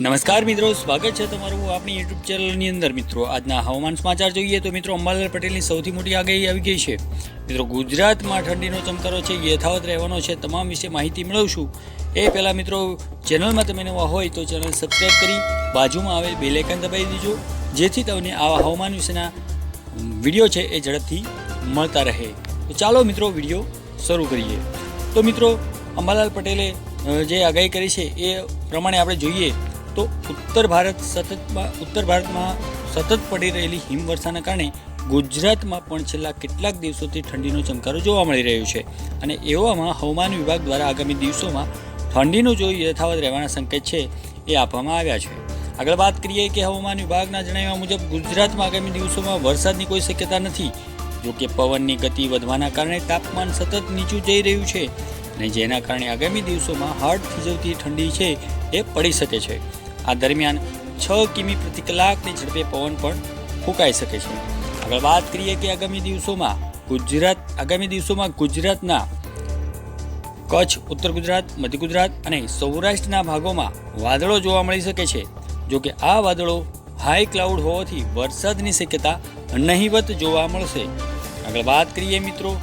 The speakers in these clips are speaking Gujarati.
નમસ્કાર મિત્રો, સ્વાગત છે તમારું આપણી યુટ્યુબ ચેનલની અંદર. મિત્રો, આજના હવામાન સમાચાર જોઈએ તો મિત્રો, અંબાલાલ પટેલની સૌથી મોટી આગાહી આવી ગઈ છે. મિત્રો, ગુજરાતમાં ઠંડીનો ચમકારો છે, યથાવત રહેવાનો છે, તમામ વિશે માહિતી મેળવશું. એ પહેલાં મિત્રો ચેનલમાં તમે નવા હોય તો ચેનલ સબસ્ક્રાઈબ કરી બાજુમાં આવેલ બેલેકન દબાવી દેજો, જેથી તમને આવા હવામાન વિશેના વીડિયો છે એ ઝડપથી મળતા રહે. તો ચાલો મિત્રો, વીડિયો શરૂ કરીએ. તો મિત્રો, અંબાલાલ પટેલે જે આગાહી કરી છે એ પ્રમાણે આપણે જોઈએ. તો ઉત્તર ભારત સતતમાં ઉત્તર ભારતમાં સતત પડી રહેલી હિમવર્ષાના કારણે ગુજરાતમાં પણ છેલ્લા કેટલાક દિવસોથી ઠંડીનો ચમકારો જોવા મળી રહ્યો છે. અને એવામાં હવામાન વિભાગ દ્વારા આગામી દિવસોમાં ઠંડીનું જો યથાવત રહેવાના સંકેત છે, એ આપવામાં આવ્યા છે. આગળ વાત કરીએ કે હવામાન વિભાગના જણાવ્યા મુજબ ગુજરાતમાં આગામી દિવસોમાં વરસાદની કોઈ શક્યતા નથી. જો કે પવનની ગતિ વધવાના કારણે તાપમાન સતત નીચું જઈ રહ્યું છે અને જેના કારણે આગામી દિવસોમાં હાડ થીજવતી ઠંડી છે, એ પડી શકે છે. આ દરમિયાન છ કિમી પ્રતિ કલાકની ઝડપે પવન પણ ફૂંકાઈ શકે છે. આગળ વાત કરીએ કે આગામી દિવસોમાં ગુજરાત, આગામી દિવસોમાં ગુજરાતના કચ્છ, ઉત્તર ગુજરાત, મધ્ય ગુજરાત અને સૌરાષ્ટ્રના ભાગોમાં વાદળો જોવા મળી શકે છે. જો કે આ વાદળો હાઈ ક્લાઉડ હોવાથી વરસાદની શક્યતા નહીવત જોવા મળશે. આગળ વાત કરીએ મિત્રો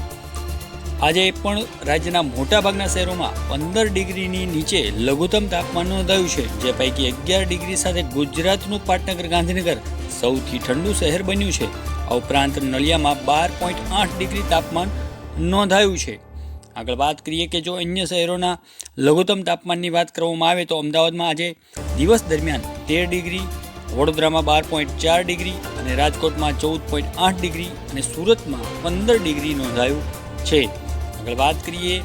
આજે પણ રાજ્યના મોટાભાગના શહેરોમાં પંદર ડિગ્રીની નીચે લઘુત્તમ તાપમાન નોંધાયું છે, જે પૈકી અગિયાર ડિગ્રી સાથે ગુજરાતનું પાટનગર, ગાંધીનગર સૌથી ઠંડુ શહેર બન્યું છે. આ ઉપરાંત નલિયામાં બાર પોઈન્ટ આઠ ડિગ્રી તાપમાન નોંધાયું છે. આગળ વાત કરીએ કે જો અન્ય શહેરોના લઘુત્તમ તાપમાનની વાત કરવામાં આવે તો અમદાવાદમાં આજે દિવસ દરમિયાન તેર ડિગ્રી, વડોદરામાં બાર પોઈન્ટ ચાર ડિગ્રી અને રાજકોટમાં ચૌદ પોઈન્ટ આઠ ડિગ્રી અને સુરતમાં પંદર ડિગ્રી નોંધાયું છે. આગળ વાત કરીએ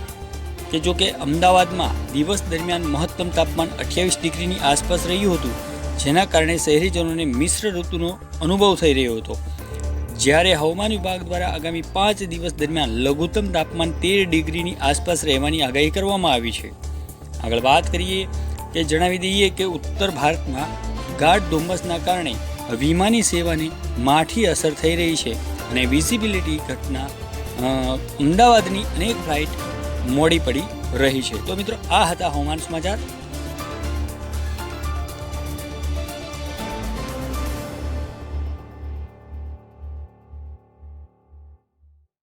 કે જો કે અમદાવાદમાં દિવસ દરમિયાન મહત્તમ તાપમાન અઠ્યાવીસ ડિગ્રીની આસપાસ રહ્યું હતું, જેના કારણે શહેરીજનોને મિશ્ર ઋતુનો અનુભવ થઈ રહ્યો હતો. જ્યારે હવામાન વિભાગ દ્વારા આગામી પાંચ દિવસ દરમિયાન લઘુત્તમ તાપમાન તેર ડિગ્રીની આસપાસ રહેવાની આગાહી કરવામાં આવી છે. આગળ વાત કરીએ કે જણાવી દઈએ કે ઉત્તર ભારતમાં ગાઢ ધુમ્મસના કારણે વિમાની સેવાને માઠી અસર થઈ રહી છે અને વિઝિબિલિટી ઘટના અમદાવાદની અનેક ફ્લાઇટ મોડી પડી રહી છે. તો મિત્રો આ હતા હવામાન સમાચાર.